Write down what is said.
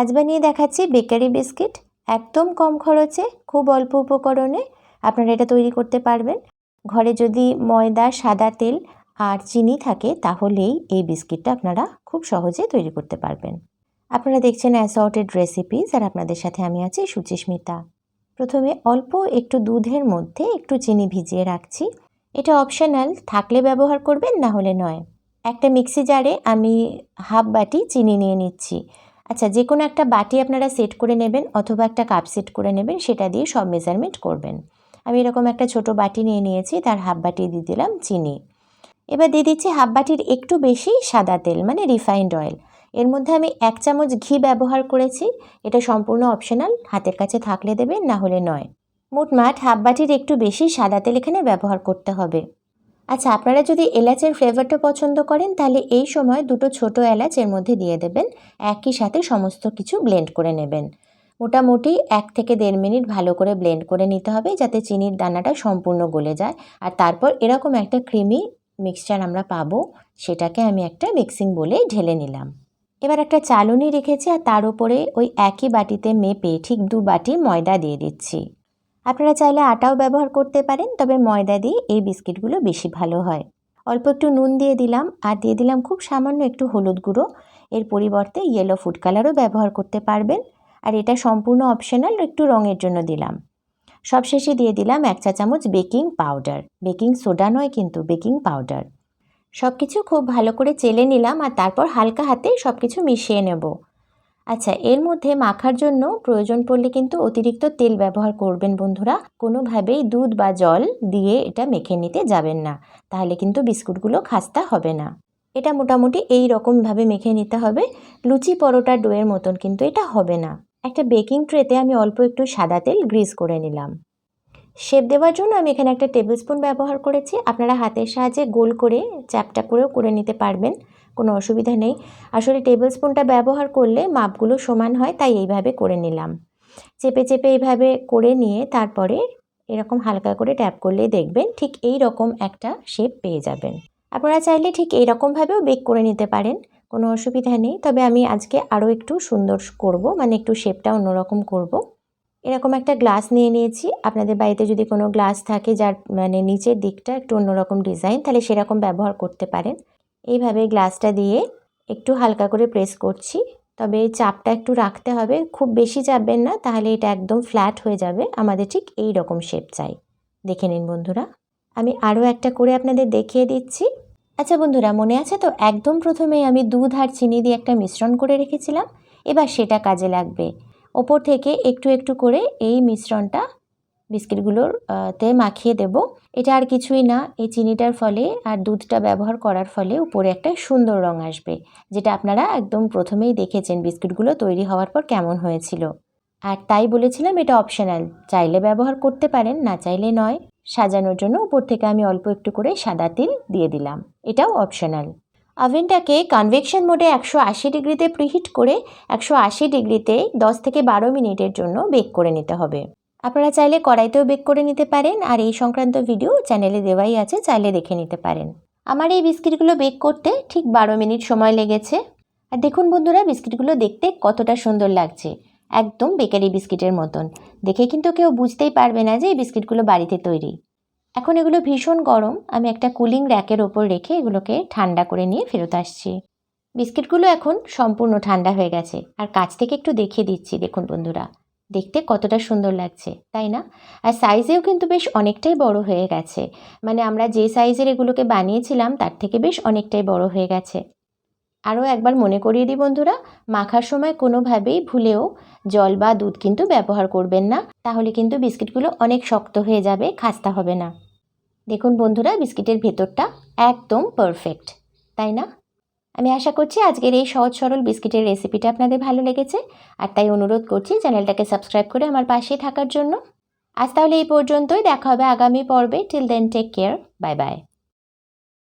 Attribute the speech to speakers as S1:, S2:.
S1: আজ বানিয়ে দেখাচ্ছি বেকারি বিস্কিট। একদম কম খরচে, খুব অল্প উপকরণে আপনারা এটা তৈরি করতে পারবেন। ঘরে যদি ময়দা, সাদা তেল আর চিনি থাকে, তাহলেই এই বিস্কিটটা আপনারা খুব সহজে তৈরি করতে পারবেন। আপনারা দেখছেন অ্যাসর্টেড রেসিপিস আর আপনাদের সাথে আমি আছি সুচিস্মিতা। প্রথমে অল্প একটু দুধের মধ্যে একটু চিনি ভিজিয়ে রাখছি। এটা অপশনাল থাকলে ব্যবহার করবেন, না হলে নয়। একটা মিক্সি জারে আমি হাফ বাটি চিনি নিয়ে নিচ্ছি। আচ্ছা যে কোনো একটা বাটি আপনারা সেট করে নেবেন অথবা একটা কাপ সেট করে নেবেন, সেটা দিয়ে সব মেজারমেন্ট করবেন। আমি এরকম একটা ছোট বাটি নিয়ে নিয়েছি, তার হাফ বাটি দিয়ে দিলাম চিনি। এবার দিয়ে দিচ্ছি হাফ বাটির একটু বেশি সাদা তেল মানে রিফাইন্ড অয়েল এর মধ্যে আমি এক চামচ ঘি ব্যবহার করেছি, এটা সম্পূর্ণ অপশনাল হাতের কাছে থাকলে দেবেন, না হলে নয়। মোটমাট হাফ বাটির একটু বেশি সাদা তেল এখানে ব্যবহার করতে হবে। আচ্ছা আপনারা যদি এলাচের ফ্লেভারটা পছন্দ করেন, তাহলে এই সময় দুটো ছোট এলাচ এর মধ্যে দিয়ে দেবেন। একই সাথে সমস্ত কিছু ব্লেন্ড করে নেবেন। মোটামুটি এক থেকে দেড় মিনিট ভালো করে ব্লেন্ড করে নিতে হবে, যাতে চিনির দানাটা সম্পূর্ণ গলে যায়। আর তারপর এরকম একটা ক্রিমি মিক্সচার আমরা পাবো, সেটাকে আমি একটা মিক্সিং বলে ঢেলে নিলাম। এবার একটা চালনি রেখেছি, আর তার উপরে ওই একই বাটিতে মেপে ঠিক দু বাটি ময়দা দিয়ে দিচ্ছি। আপনারা চাইলে আটাও ব্যবহার করতে পারেন, তবে ময়দা দিয়ে এই বিস্কিটগুলো বেশি ভালো হয়। অল্প একটু নুন দিয়ে দিলাম, আর দিয়ে দিলাম খুব সামান্য একটু হলুদ গুঁড়ো। এর পরিবর্তে ইয়েলো ফুড কালারও ব্যবহার করতে পারবেন, আর এটা সম্পূর্ণ অপশনাল একটু রঙের জন্য দিলাম। সবশেষে দিয়ে দিলাম এক চা চামচ বেকিং পাউডার বেকিং সোডা নয় কিন্তু বেকিং পাউডার সব কিছু খুব ভালো করে চেলে নিলাম, আর তারপর হালকা হাতে সব কিছু মিশিয়ে নেব। আচ্ছা এর মধ্যে মাখার জন্য প্রয়োজন পড়লে কিন্তু অতিরিক্ত তেল ব্যবহার করবেন বন্ধুরা। কোনোভাবেই দুধ বা জল দিয়ে এটা মেখে নিতে যাবেন না। তাহলে কিন্তু বিস্কুটগুলো খাস্তা হবে না। এটা মোটামুটি এই রকমভাবে মেখে নিতে হবে। লুচি পরোটা ডোয়ের মতন কিন্তু এটা হবে না। একটা বেকিং ট্রেতে আমি অল্প একটু সাদা তেল গ্রিস করে নিলাম। শেপ দেওয়ার জন্য আমি এখানে একটা টেবিল স্পুন ব্যবহার করেছি। আপনারা হাতের সাহায্যে গোল করে, চ্যাপটা করেও করে নিতে পারবেন, কোনো অসুবিধা নেই। আসলে টেবিল স্পুনটা ব্যবহার করলে মাপগুলো সমান হয়, তাই এইভাবে করে নিলাম। চেপে চেপে এইভাবে করে নিয়ে তারপরে এরকম হালকা করে ট্যাপ করলে দেখবেন ঠিক এই রকম একটা শেপ পেয়ে যাবেন। আপনারা চাইলে ঠিক এই রকমভাবেও বেক করে নিতে পারেন, কোনো অসুবিধা নেই। তবে আমি আজকে আরও একটু সুন্দর করব মানে একটু শেপটা অন্যরকম করব। এরকম একটা গ্লাস নিয়ে নিয়েছি। আপনাদের বাড়িতে যদি কোনো গ্লাস থাকে যার মানে নিচের দিকটা একটু অন্যরকম ডিজাইন, তাহলে সেরকম ব্যবহার করতে পারেন। এইভাবে গ্লাসটা দিয়ে একটু হালকা করে প্রেস করছি। তবে চাপটা একটু রাখতে হবে। খুব বেশি চাপবেন না, তাহলে এটা একদম ফ্ল্যাট হয়ে যাবে। আমাদের ঠিক এই রকম শেপ চাই। দেখে নিন বন্ধুরা। আমি আরও একটা করে আপনাদের দেখিয়ে দিচ্ছি। আচ্ছা বন্ধুরা, মনে আছে তো? একদম প্রথমেই আমি দুধ আর চিনি দিয়ে একটা মিশ্রণ করে রেখেছিলাম। এবার সেটা কাজে লাগবে। ওপর থেকে একটু একটু করে এই মিশ্রণটা বিস্কিটগুলোর তে মাখিয়ে দেব। এটা আর কিছুই না, এই চিনিটার ফলে আর দুধটা ব্যবহার করার ফলে উপরে একটা সুন্দর রং আসবে, যেটা আপনারা একদম প্রথমেই দেখেছেন বিস্কিটগুলো তৈরি হওয়ার পর কেমন হয়েছিল। আর তাই বলেছিলাম এটা অপশনাল, চাইলে ব্যবহার করতে পারেন, না চাইলে নয়। সাজানোর জন্য উপর থেকে আমি অল্প একটু করে সাদা তিল দিয়ে দিলাম, এটাও অপশনাল। ওভেনটাকে কনভেকশন মোডে একশো আশি ডিগ্রিতে প্রিহিট করে একশো আশি ডিগ্রিতে দশ থেকে বারো মিনিটের জন্য বেক করে নিতে হবে। আপনারা চাইলে কড়াইতেও বেক করে নিতে পারেন আর এই সংক্রান্ত ভিডিও চ্যানেলে দেওয়াই আছে, চাইলে দেখে নিতে পারেন। আমার এই বিস্কিটগুলো বেক করতে ঠিক বারো মিনিট সময় লেগেছে। আর দেখুন বন্ধুরা, বিস্কিটগুলো দেখতে কতটা সুন্দর লাগছে। একদম বেকারি বিস্কিটের মতন। দেখে কিন্তু কেউ বুঝতেই পারবে না যে এই বিস্কিটগুলো বাড়িতে তৈরি। এখন এগুলো ভীষণ গরম। আমি একটা কুলিং র্যাকের ওপর রেখে এগুলোকে ঠান্ডা করে নিয়ে ফেরত আসছি। বিস্কিটগুলো এখন সম্পূর্ণ ঠান্ডা হয়ে গেছে। আর কাছ থেকে একটু দেখিয়ে দিচ্ছি, দেখুন বন্ধুরা। দেখতে কতটা সুন্দর লাগছে, তাই না? আর সাইজেও কিন্তু বেশ অনেকটাই বড় হয়ে গেছে। মানে আমরা যে সাইজের এগুলোকে বানিয়েছিলাম, তার থেকে বেশ অনেকটাই বড় হয়ে গেছে। আরও একবার মনে করিয়ে দিই বন্ধুরা, মাখার সময় কোনোভাবেই ভুলেও জল বা দুধ কিন্তু ব্যবহার করবেন না। তাহলে কিন্তু বিস্কিটগুলো অনেক শক্ত হয়ে যাবে, খাস্তা হবে না। দেখুন বন্ধুরা, বিস্কিটের ভেতরটা একদম পারফেক্ট তাই না? আমি আশা করছি আজকের এই সহজ সরল বিস্কিটের রেসিপিটা আপনাদের ভালো লেগেছে, আর তাই অনুরোধ করছি চ্যানেলটাকে সাবস্ক্রাইব করে আমার পাশে থাকার জন্য। আজ তাহলে এই পর্যন্তই, দেখা হবে আগামী পর্বে। Till then take care bye bye